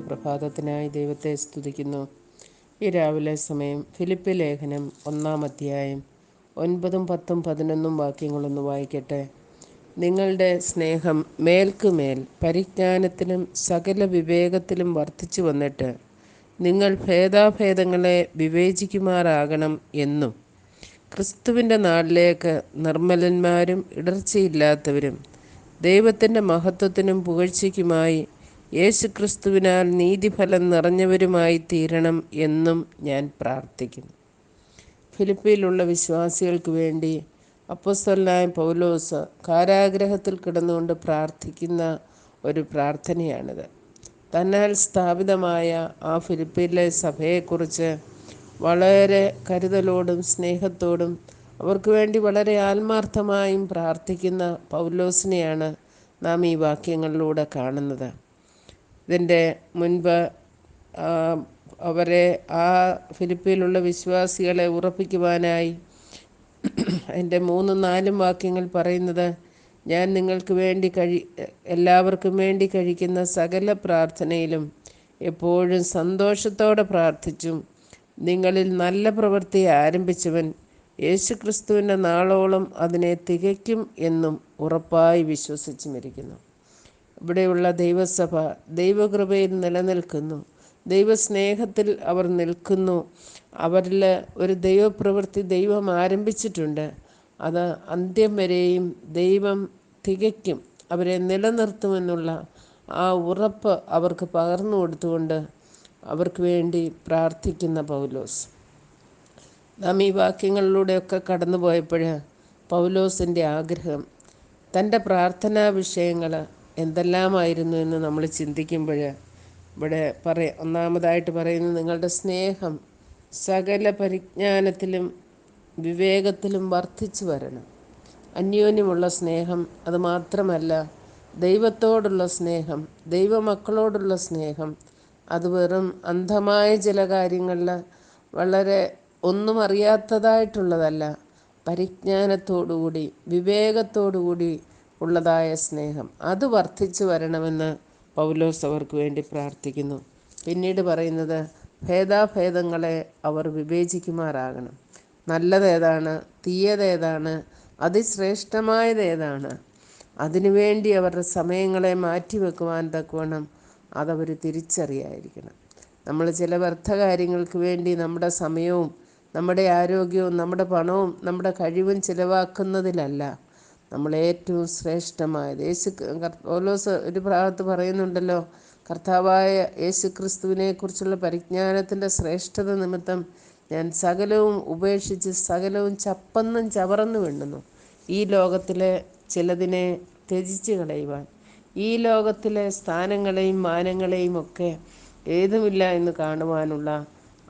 പ്രഭാതത്തിനായി ദൈവത്തെ സ്തുതിക്കുന്നു. ഈ രാവിലെ സമയം ഫിലിപ്പ് ലേഖനം ഒന്നാം അധ്യായം ഒൻപതും പത്തും പതിനൊന്നും വാക്യങ്ങളൊന്ന് വായിക്കട്ടെ. നിങ്ങളുടെ സ്നേഹം മേൽക്കുമേൽ പരിജ്ഞാനത്തിലും സകല വിവേകത്തിലും വർദ്ധിച്ചു വന്നിട്ട് നിങ്ങൾ ഭേദാഭേദങ്ങളെ വിവേചിക്കുമാറാകണം എന്നും. ക്രിസ്തുവിന്റെ നാളിലേക്ക് നിർമ്മലന്മാരും ഇടർച്ചയില്ലാത്തവരും ദൈവത്തിന്റെ മഹത്വത്തിനും പുകഴ്ചയ്ക്കുമായി യേശുക്രിസ്തുവിനാൽ നീതിഫലം നിറഞ്ഞവരുമായി തീരണം എന്നും ഞാൻ പ്രാർത്ഥിക്കുന്നു. ഫിലിപ്പിയിലുള്ള വിശ്വാസികൾക്ക് വേണ്ടി അപ്പസ്തലനായ പൗലോസ് കാരാഗ്രഹത്തിൽ കിടന്നുകൊണ്ട് പ്രാർത്ഥിക്കുന്ന ഒരു പ്രാർത്ഥനയാണിത്. തന്നാൽ സ്ഥാപിതമായ ആ ഫിലിപ്പിയിലെ സഭയെക്കുറിച്ച് വളരെ കരുതലോടും സ്നേഹത്തോടും അവർക്ക് വേണ്ടി വളരെ ആത്മാർത്ഥമായും പ്രാർത്ഥിക്കുന്ന പൗലോസിനെയാണ് നാം ഈ വാക്യങ്ങളിലൂടെ കാണുന്നത്. ഇതിന്റെ മുൻപ് അവരെ ആ ഫിലിപ്പിയിലുള്ള വിശ്വാസികളെ ഉറപ്പിക്കുവാനായി അതിന്റെ മൂന്നും നാലും വാക്യങ്ങൾ പറയുന്നത് ഞാൻ നിങ്ങൾക്ക് വേണ്ടി കഴി എല്ലാവർക്കും വേണ്ടി കഴിക്കുന്ന സകല പ്രാർത്ഥനയിലും എപ്പോഴും സന്തോഷത്തോടെ പ്രാർത്ഥിച്ചും നിങ്ങളിൽ നല്ല പ്രവൃത്തി ആരംഭിച്ചവൻ യേശുക്രിസ്തുവിന്റെ നാളോളം അതിനെ തികയ്ക്കും എന്നും ഉറപ്പായി വിശ്വസിച്ചുമിരിക്കുന്നു. ഇവിടെയുള്ള ദൈവസഭ ദൈവകൃപയിൽ നിലനിൽക്കുന്നു. ദൈവസ്നേഹത്തിൽ അവർ നിൽക്കുന്നു. അവരിൽ ഒരു ദൈവപ്രവൃത്തി ദൈവം ആരംഭിച്ചിട്ടുണ്ട്. അത് അന്ത്യം വരെയും ദൈവം തികയ്ക്കും. അവരെ നിലനിർത്തുമെന്നുള്ള ആ ഉറപ്പ് അവർക്ക് പകർന്നു കൊടുത്തുകൊണ്ട് അവർക്ക് വേണ്ടി പ്രാർത്ഥിക്കുന്ന പൗലോസ്. നാം ഈ വാക്യങ്ങളിലൂടെയൊക്കെ കടന്നു പോയപ്പോൾ പൗലോസിന്റെ ആഗ്രഹം തന്റെ പ്രാർത്ഥനാ വിഷയങ്ങൾ എന്തെല്ലാമായിരുന്നു എന്ന് നമ്മൾ ചിന്തിക്കുമ്പോൾ ഇവിടെ പറയ ഒന്നാമതായിട്ട് പറയുന്നത് നിങ്ങളുടെ സ്നേഹം സകല പരിജ്ഞാനത്തിലും വിവേകത്തിലും വർദ്ധിച്ചു വരണം. അന്യോന്യമുള്ള സ്നേഹം അത് മാത്രമല്ല ദൈവത്തോടുള്ള സ്നേഹം ദൈവമക്കളോടുള്ള സ്നേഹം അത് വെറും അന്ധമായ ചില കാര്യങ്ങളിൽ വളരെ ഒന്നും അറിയാത്തതായിട്ടുള്ളതല്ല. പരിജ്ഞാനത്തോടുകൂടി വിവേകത്തോടുകൂടി ഉള്ളതായ സ്നേഹം. അത് വർദ്ധിച്ചു വരണമെന്ന് പൗലോസ് അവർക്ക് വേണ്ടി പ്രാർത്ഥിക്കുന്നു. പിന്നീട് പറയുന്നത് ഭേദാഭേദങ്ങളെ അവർ വിവേചിക്കുമാറാകണം. നല്ലതേതാണ് തീയതേതാണ് അതിശ്രേഷ്ഠമായതേതാണ്. അതിനുവേണ്ടി അവരുടെ സമയങ്ങളെ മാറ്റിവെക്കുവാൻ തക്കവണ്ണം അതവർ തിരിച്ചറിയായിരിക്കണം. നമ്മൾ ചില വ്യർത്ഥ കാര്യങ്ങൾക്ക് വേണ്ടി നമ്മുടെ സമയവും നമ്മുടെ ആരോഗ്യവും നമ്മുടെ പണവും നമ്മുടെ കഴിവും ചിലവാക്കുന്നതിലല്ല. നമ്മൾ ഏറ്റവും ശ്രേഷ്ഠമായത് യേശു ഓലോസ് ഒരു ഭാഗത്ത് പറയുന്നുണ്ടല്ലോ കർത്താവായ യേശു ക്രിസ്തുവിനെ കുറിച്ചുള്ള പരിജ്ഞാനത്തിന്റെ ശ്രേഷ്ഠത നിമിത്തം ഞാൻ സകലവും ഉപേക്ഷിച്ച് സകലവും ചപ്പന്നും ചവറന്നു വീണ്ടുന്നു ഈ ലോകത്തിലെ ചിലതിനെ ത്യജിച്ച് കളയുവാൻ ഈ ലോകത്തിലെ സ്ഥാനങ്ങളെയും മാനങ്ങളെയും ഒക്കെ ഏതുമില്ല എന്ന് കാണുവാനുള്ള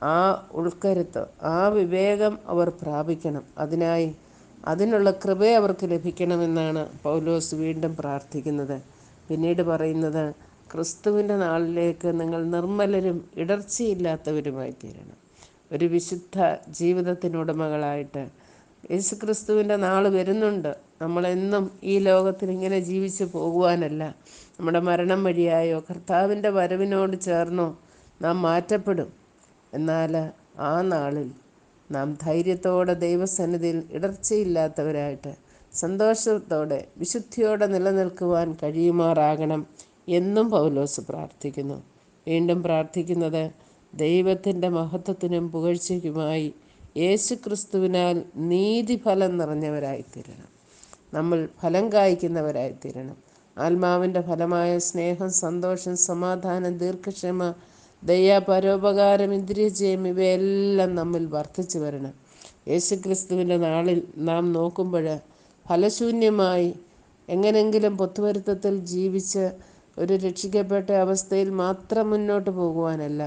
ആ ഉൾക്കരുത്ത് ആ വിവേകം അവർ പ്രാപിക്കണം. അതിനായി അതിനുള്ള കൃപ അവർക്ക് ലഭിക്കണമെന്നാണ് പൗലോസ് വീണ്ടും പ്രാർത്ഥിക്കുന്നത്. പിന്നീട് പറയുന്നത് ക്രിസ്തുവിന്റെ നാളിലേക്ക് നിങ്ങൾ നിർമ്മലരും ഇടർച്ചയില്ലാത്തവരുമായി തീരണം. ഒരു വിശുദ്ധ ജീവിതത്തിനുടമകളായിട്ട് യേശു ക്രിസ്തുവിന്റെ നാൾ വരുന്നുണ്ട്. നമ്മളെന്നും ഈ ലോകത്തിൽ ഇങ്ങനെ ജീവിച്ച് പോകുവാനല്ല. നമ്മുടെ മരണം വഴിയായോ കർത്താവിന്റെ വരവിനോട് ചേർന്നോ നാം മാറ്റപ്പെടും. എന്നാൽ ആ നാളിൽ നാം ധൈര്യത്തോടെ ദൈവസന്നിധിയിൽ ഇടർച്ചയില്ലാത്തവരായിട്ട് സന്തോഷത്തോടെ വിശുദ്ധിയോടെ നിലനിൽക്കുവാൻ കഴിയുമാറാകണം എന്നും പൗലോസ് പ്രാർത്ഥിക്കുന്നു. വീണ്ടും പ്രാർത്ഥിക്കുന്നത് ദൈവത്തിന്റെ മഹത്വത്തിനും പുകഴ്ചയ്ക്കുമായി യേശു ക്രിസ്തുവിനാൽ നീതിഫലം നിറഞ്ഞവരായിത്തീരണം. നമ്മൾ ഫലം കായ്ക്കുന്നവരായിത്തീരണം. ആത്മാവിന്റെ ഫലമായ സ്നേഹം സന്തോഷം സമാധാനം ദീർഘക്ഷമ ദയ പരോപകാരം ഇന്ദ്രിയജയം ഇവയെല്ലാം നമ്മിൽ വർദ്ധിച്ചു വരണം. യേശുക്രിസ്തുവിന്റെ നാളിൽ നാം നോക്കുമ്പോൾ ഫലശൂന്യമായി എങ്ങനെങ്കിലും പൊത്തുവരുത്തത്തിൽ ജീവിച്ച് ഒരു രക്ഷിക്കപ്പെട്ട അവസ്ഥയിൽ മാത്രം മുന്നോട്ട് പോകുവാനല്ല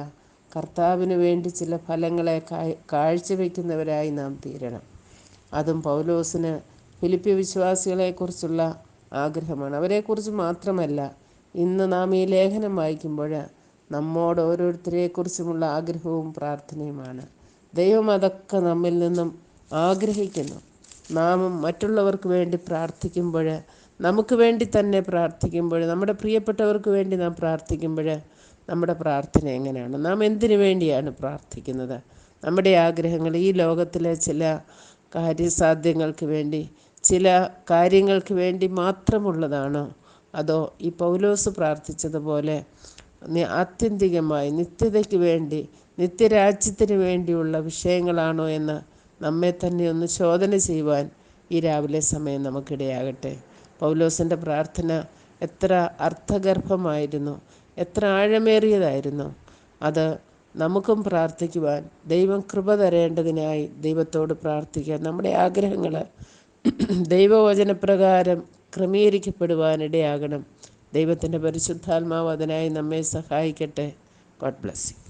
കർത്താവിന് വേണ്ടി ചില ഫലങ്ങളെ കാഴ്ചവെക്കുന്നവരായി നാം തീരണം. അതും പൗലോസിന് ഫിലിപ്പി വിശ്വാസികളെക്കുറിച്ചുള്ള ആഗ്രഹമാണ്. അവരെക്കുറിച്ച് മാത്രമല്ല ഇന്ന് നാം ഈ ലേഖനം വായിക്കുമ്പോൾ നമ്മോട് ഓരോരുത്തരെക്കുറിച്ചുമുള്ള ആഗ്രഹവും പ്രാർത്ഥനയുമാണ്. ദൈവം അതൊക്കെ നമ്മിൽ നിന്നും ആഗ്രഹിക്കുന്നു. നാമും മറ്റുള്ളവർക്ക് വേണ്ടി പ്രാർത്ഥിക്കുമ്പോൾ നമുക്ക് വേണ്ടി തന്നെ പ്രാർത്ഥിക്കുമ്പോൾ നമ്മുടെ പ്രിയപ്പെട്ടവർക്ക് വേണ്ടി നാം പ്രാർത്ഥിക്കുമ്പോൾ നമ്മുടെ പ്രാർത്ഥന എങ്ങനെയാണ്? നാം എന്തിനു വേണ്ടിയാണ് പ്രാർത്ഥിക്കുന്നത്? നമ്മുടെ ആഗ്രഹങ്ങൾ ഈ ലോകത്തിലെ ചില കാര്യസാധ്യങ്ങൾക്ക് വേണ്ടി ചില കാര്യങ്ങൾക്ക് വേണ്ടി മാത്രമുള്ളതാണോ? അതോ ഈ പൗലോസ് പ്രാർത്ഥിച്ചതുപോലെ ആത്യന്തികമായി നിത്യതയ്ക്ക് വേണ്ടി നിത്യരാജ്യത്തിന് വേണ്ടിയുള്ള വിഷയങ്ങളാണോ എന്ന് നമ്മെ തന്നെ ഒന്ന് ശോധന ചെയ്യുവാൻ ഈ രാവിലെ സമയം നമുക്കിടയാകട്ടെ. പൗലോസിന്റെ പ്രാർത്ഥന എത്ര അർത്ഥഗർഭമായിരുന്നു എത്ര ആഴമേറിയതായിരുന്നു. അത് നമുക്കും പ്രാർത്ഥിക്കുവാൻ ദൈവം കൃപ തരേണ്ടതിനായി ദൈവത്തോട് പ്രാർത്ഥിക്കാൻ നമ്മുടെ ആഗ്രഹങ്ങൾ ദൈവവചനപ്രകാരം ക്രമീകരിക്കപ്പെടുവാനിടയാകണം. ദൈവത്തിന്റെ പരിശുദ്ധാത്മാവ് അതിനായി നമ്മെ സഹായിക്കട്ടെ. God bless you